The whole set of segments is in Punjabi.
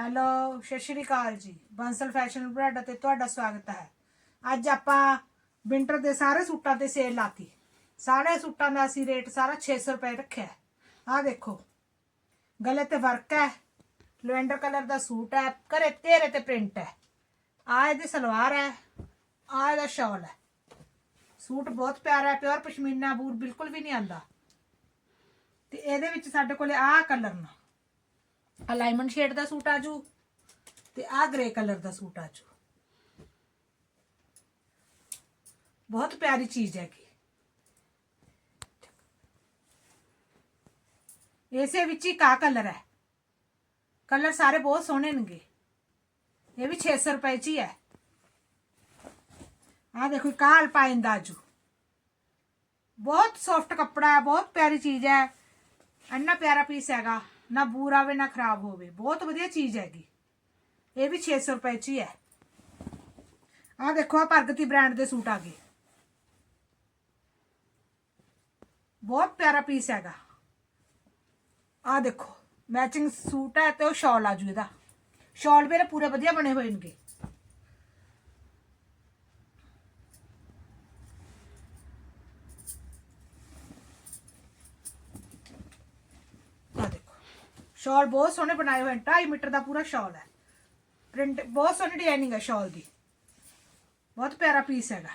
ਹੈਲੋ, ਸਤਿ ਸ਼੍ਰੀ ਅਕਾਲ ਜੀ। ਬੰਸਲ ਫੈਸ਼ਨ ਬਰਾਡਾ ਤੇ ਤੁਹਾਡਾ ਸਵਾਗਤ ਹੈ। ਅੱਜ ਆਪਾਂ ਵਿੰਟਰ ਦੇ ਸਾਰੇ ਸੂਟਾਂ ਤੇ ਸੇਲ ਲਾਤੀ। ਸਾਰੇ ਸੂਟਾਂ ਦਾ ਅਸੀਂ ਰੇਟ ਸਾਰਾ 600 ਰੁਪਏ ਰੱਖਿਆ ਆਹ ਦੇਖੋ, ਗਲੇ ਤੇ ਵਰਕ ਹੈ, ਲਵੈਂਡਰ ਕਲਰ ਦਾ ਸੂਟ ਹੈ, ਘਰੇ ਤੇਰੇ ਤੇ ਪ੍ਰਿੰਟ ਹੈ। ਆਹ ਇਹਦੀ ਸਲਵਾਰ ਹੈ, ਆਹ ਇਹਦਾ ਸ਼ਾਲ ਹੈ। ਸੂਟ ਬਹੁਤ ਪਿਆਰਾ ਹੈ ਪਿਓਰ ਪਸ਼ਮੀਨਾ ਬੂਟ ਬਿਲਕੁਲ ਵੀ ਨਹੀਂ ਆਂਦਾ ਤੇ ਇਹਦੇ ਵਿੱਚ ਸਾਡੇ ਕੋਲੇ ਆਹ ਕਲਰ ਨਾ। ਆ ਲਾਈਮਨ ਸ਼ੇਡ ਦਾ ਸੂਟ ਆਜੂ ਤੇ ਆ ਗ੍ਰੇ ਕਲਰ ਦਾ ਸੂਟ ਆਜੂ ਬਹੁਤ ਪਿਆਰੀ ਚੀਜ਼ ਹੈ ਕੀ ਇਸੇ ਵਿੱਚ ਹੀ ਕਾ ਕਲਰ ਹੈ। ਕਲਰ ਸਾਰੇ ਬਹੁਤ ਸੋਹਣੇ ਨੇਗੇ। ਇਹ ਵੀ 600 ਰੁਪਏ ਚ ਹੀ ਹੈ। ਆ ਦੇਖੋ ਕਾ ਅਲਪਾਈਨ ਦਾ ਆਜੂ ਬਹੁਤ ਸੌਫਟ ਕੱਪੜਾ ਹੈ, ਬਹੁਤ ਪਿਆਰੀ ਚੀਜ਼ ਹੈ। ਇੰਨਾ ਪਿਆਰਾ ਪੀਸ ਹੈਗਾ। ਨਾ ਬੂਰ ਆਵੇ, ਨਾ ਖਰਾਬ ਹੋਵੇ। ਬਹੁਤ ਵਧੀਆ ਚੀਜ਼ ਹੈਗੀ। ਇਹ ਵੀ 600 ਰੁਪਏ ਚ ਹੀ ਹੈ। ਆਹ ਦੇਖੋ ਆ ਪ੍ਰਗਤੀ ਬ੍ਰਾਂਡ ਦੇ ਸੂਟ ਆ ਗਏ। ਬਹੁਤ ਪਿਆਰਾ ਪੀਸ ਹੈਗਾ। ਆਹ ਦੇਖੋ ਮੈਚਿੰਗ ਸੂਟ ਹੈ ਤੇ ਉਹ ਸ਼ਾਲ ਆਜੂ ਇਹਦਾ। ਸ਼ਾਲ ਮੇਰੇ ਪੂਰੇ ਵਧੀਆ ਬਣੇ ਹੋਏ ਨੇਗੇ ਆ ਦੇਖੋ ਸ਼ਾਲ ਬਹੁਤ ਸੋਹਣੇ ਬਣਾਏ ਹੋਏ ਨੇ 2.5 ਮੀਟਰ ਦਾ ਪੂਰਾ ਸ਼ਾਲ ਹੈ। ਪ੍ਰਿੰਟ, ਬਹੁਤ ਸੋਹਣੀ ਡਿਜ਼ਾਈਨਿੰਗ ਹੈ ਸ਼ਾਲ ਦੀ। ਬਹੁਤ ਪਿਆਰਾ ਪੀਸ ਹੈਗਾ।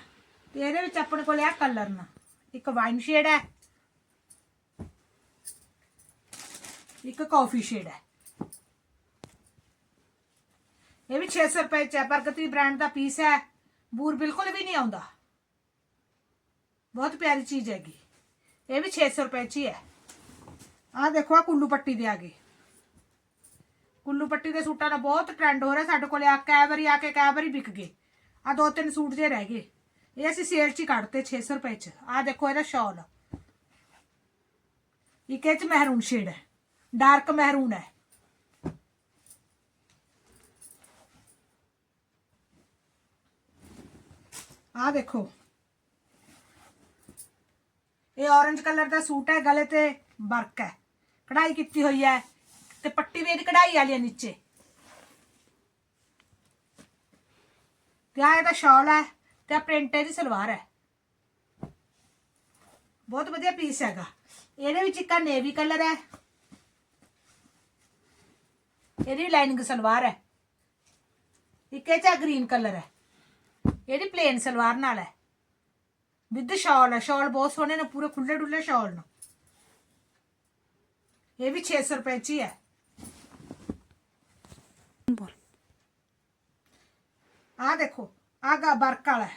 ਤੇ ਇਹਦੇ ਵਿੱਚ ਆਪਣੇ ਕੋਲ ਆ ਕਲਰ ਨਾ, ਇੱਕ ਵਾਈਨ ਸ਼ੇਡ ਹੈ। ਇੱਕ ਕਾਫੀ ਸ਼ੇਡ ਹੈ। ਇਹ ਵੀ 600 ਰੁਪਏ ਚ ਹੈ, ਪ੍ਰਗਤੀ ਬ੍ਰਾਂਡ ਦਾ ਪੀਸ ਹੈ। ਬੂਰ ਬਿਲਕੁਲ ਵੀ ਨਹੀਂ ਆਉਂਦਾ। ਬਹੁਤ ਪਿਆਰੀ ਚੀਜ਼ ਹੈਗੀ। ਇਹ ਵੀ 600 ਰੁਪਏ ਚ ਹੀ ਹੈ। ਆਹ ਦੇਖੋ ਆ ਕੁੱਲੂ ਪੱਟੀ ਦੇ ਆ ਆਗੇ ਕੁੱਲੂ ਪੱਟੀ ਦੇ ਸੂਟਾਂ ਦਾ ਬਹੁਤ ਟ੍ਰੈਂਡ ਹੋ ਰਿਹਾ ਸਾਡੇ ਕੋਲੇ। ਆ ਕਈ ਵਾਰੀ ਆ ਕੇ, ਕਈ ਵਾਰੀ ਵਿਕ ਗਏ। ਆ ਦੋ ਤਿੰਨ ਸੂਟ ਜੇ ਰਹਿ ਗਏ। ਇਹ ਅਸੀਂ ਸੇਲ 'ਚ ਹੀ ਕੱਢਤੇ 600 ਰੁਪਏ 'ਚ। ਆ ਦੇਖੋ ਇਹਦਾ ਸ਼ਾਲ ਇੱਕ ਇਹ 'ਚ ਮਹਿਰੂਨ ਸ਼ੇਡ ਹੈ। ਡਾਰਕ ਮਹਿਰੂਨ ਹੈ। ਆ ਦੇਖੋ। ਇਹ orange ਕਲਰ ਦਾ ਸੂਟ ਹੈ, ਗਲੇ ਤੇ ਵਰਕ ਹੈ। ਕਢਾਈ ਕੀਤੀ ਹੋਈ ਹੈ। ਤੇ ਪੱਟੀ ਵੀ ਇਹਦੀ ਕਢਾਈ ਵਾਲੀ ਹੈ ਨੀਚੇ। ਤੇ ਆ ਇਹਦਾ ਸ਼ਾਲ ਹੈ ਤੇ ਪ੍ਰਿੰਟ ਇਹਦੀ ਸਲਵਾਰ ਹੈ। ਬਹੁਤ ਵਧੀਆ ਪੀਸ ਹੈਗਾ। ਇਹਦੇ ਵਿੱਚ ਇੱਕ ਨੇਵੀ ਕਲਰ ਹੈ। ਇਹਦੀ ਲਾਈਨਿੰਗ ਸਲਵਾਰ ਹੈ। ਇੱਕ ਇਹ ਚਾ ਗ੍ਰੀਨ ਕਲਰ ਹੈ। ਇਹਦੀ ਪਲੇਨ ਸਲਵਾਰ ਨਾਲ ਹੈ। ਵਿਦ ਸ਼ਾਲ ਹੈ। ਸ਼ਾਲ ਬਹੁਤ ਸੋਹਣੇ ਨੇ, ਪੂਰੇ ਖੁੱਲੇ ਡੁੱਲੇ ਸ਼ਾਲ ਨੇ। ਇਹ ਵੀ 600 ਰੁਪਏ ਚ ਹੀ ਹੈ। ਆਹ ਦੇਖੋ ਆਗਾ ਵਰਕ ਵਾਲਾ।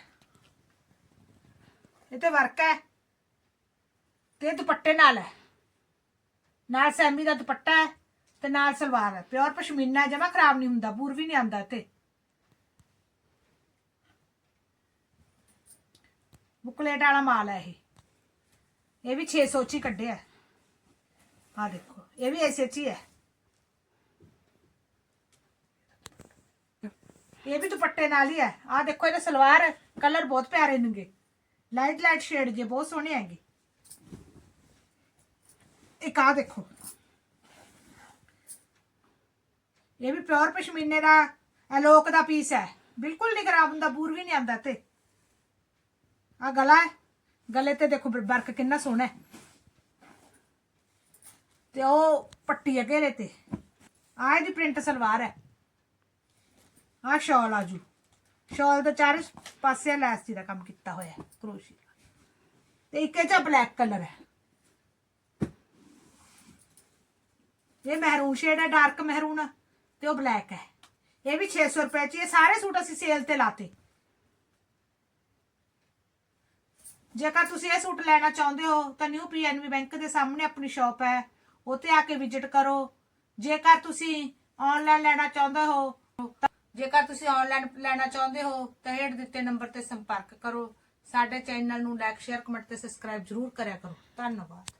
ਇਹ ਤੇ ਵਰਕ ਹੈ। ਤੇ ਦੁਪੱਟੇ ਨਾਲ ਹੈ। ਨਾਲ ਸੈਮੀ ਦਾ ਦੁਪੱਟਾ ਹੈ ਤੇ ਨਾਲ ਸਲਵਾਰ ਹੈ। ਪਿਓਰ ਪਸ਼ਮੀਨਾ ਜਮਾ ਖਰਾਬ ਨਹੀਂ ਹੁੰਦਾ, ਬੂਰ ਵੀ ਨਹੀਂ ਆਉਂਦਾ ਤੇ ਬੁਕਲੇਟ ਵਾਲਾ ਮਾਲ ਹੈ ਇਹ। ਇਹ ਵੀ 600 ਚ ਹੀ ਕੱਢਿਆ। ਹੈ। ਆਹ ਦੇਖੋ, ਇਹ ਵੀ ਐਸੇ ਚ ਹੀ ਹੈ। ਇਹ ਵੀ ਦੁਪੱਟੇ ਨਾਲ ਹੀ ਹੈ। ਆਹ ਦੇਖੋ, ਇਹਦੇ ਸਲਵਾਰ ਕਲਰ ਬਹੁਤ ਪਿਆਰੇ ਨੇਗੇ। ਲਾਈਟ ਲਾਈਟ ਸ਼ੇਡ ਜੇ, ਬਹੁਤ ਸੋਹਣੇ ਹੈਗੇ। ਇੱਕ ਆਹ ਦੇਖੋ। ਇਹ ਵੀ ਪਿਓਰ ਪਸ਼ਮੀਨੇ ਦਾ ਅਲੋਕ ਦਾ ਪੀਸ ਹੈ। ਬਿਲਕੁਲ ਨਹੀਂ ਖਰਾਬ ਹੁੰਦਾ, ਬੂਰ ਵੀ ਨਹੀਂ ਆਉਂਦਾ ਤੇ ਆ ਗਲਾ ਹੈ। ਗਲੇ ਤੇ ਦੇਖੋ ਵਰਕ ਕਿੰਨਾ ਸੋਹਣਾ ਹੈ। ਤੇ ਉਹ ਪੱਟੀ ਹੈ ਘੇਰੇ ਤੇ। ਆ ਇਹਦੀ ਪ੍ਰਿੰਟ ਸਲਵਾਰ ਹੈ। ਆ ਸ਼ਾਲ ਆਜੂ ਸ਼ਾਲ ਦੇ ਚਾਰੇ ਪਾਸੇ ਲੈਸ ਦਾ ਕੰਮ ਕੀਤਾ ਹੋਇਆ ਹੈ, ਕਰੋਸ਼ੀ ਤੇ ਇੱਕ ਇਹ ਬਲੈਕ ਕਲਰ ਹੈ। ਇਹ ਮਹਿਰੂਨ ਸ਼ੇਡ ਹੈ ਡਾਰਕ ਮਹਿਰੂਨ, ਤੇ ਉਹ ਬਲੈਕ ਹੈ। ਇਹ ਵੀ 600 ਰੁਪਏ ਚ ਇਹ ਸਾਰੇ ਸੂਟ ਅਸੀਂ ਸੇਲ ਤੇ ਲਾਤੇ। ਜੇਕਰ ਤੁਸੀਂ ਇਹ ਸੂਟ ਲੈਣਾ ਚਾਹੁੰਦੇ ਹੋ, ਤਾਂ ਨਿਊ ਪੀਐਨਬੀ ਬੈਂਕ ਦੇ ਸਾਹਮਣੇ ਆਪਣੀ ਸ਼ਾਪ ਹੈ। ਉੱਥੇ ਆ ਕੇ ਵਿਜ਼ਿਟ ਕਰੋ। ਜੇਕਰ ਤੁਸੀਂ ਆਨਲਾਈਨ ਲੈਣਾ ਚਾਹੁੰਦੇ ਹੋ ਜੇਕਰ ਤੁਸੀਂ ਆਨਲਾਈਨ ਲੈਣਾ ਚਾਹੁੰਦੇ ਹੋ, ਤਾਂ ਹੇਠ ਦਿੱਤੇ ਨੰਬਰ ਤੇ ਸੰਪਰਕ ਕਰੋ। ਸਾਡੇ ਚੈਨਲ ਨੂੰ ਲਾਈਕ ਸ਼ੇਅਰ ਕਮੈਂਟ ਤੇ ਸਬਸਕ੍ਰਾਈਬ ਜ਼ਰੂਰ ਕਰਿਆ ਕਰੋ। ਧੰਨਵਾਦ।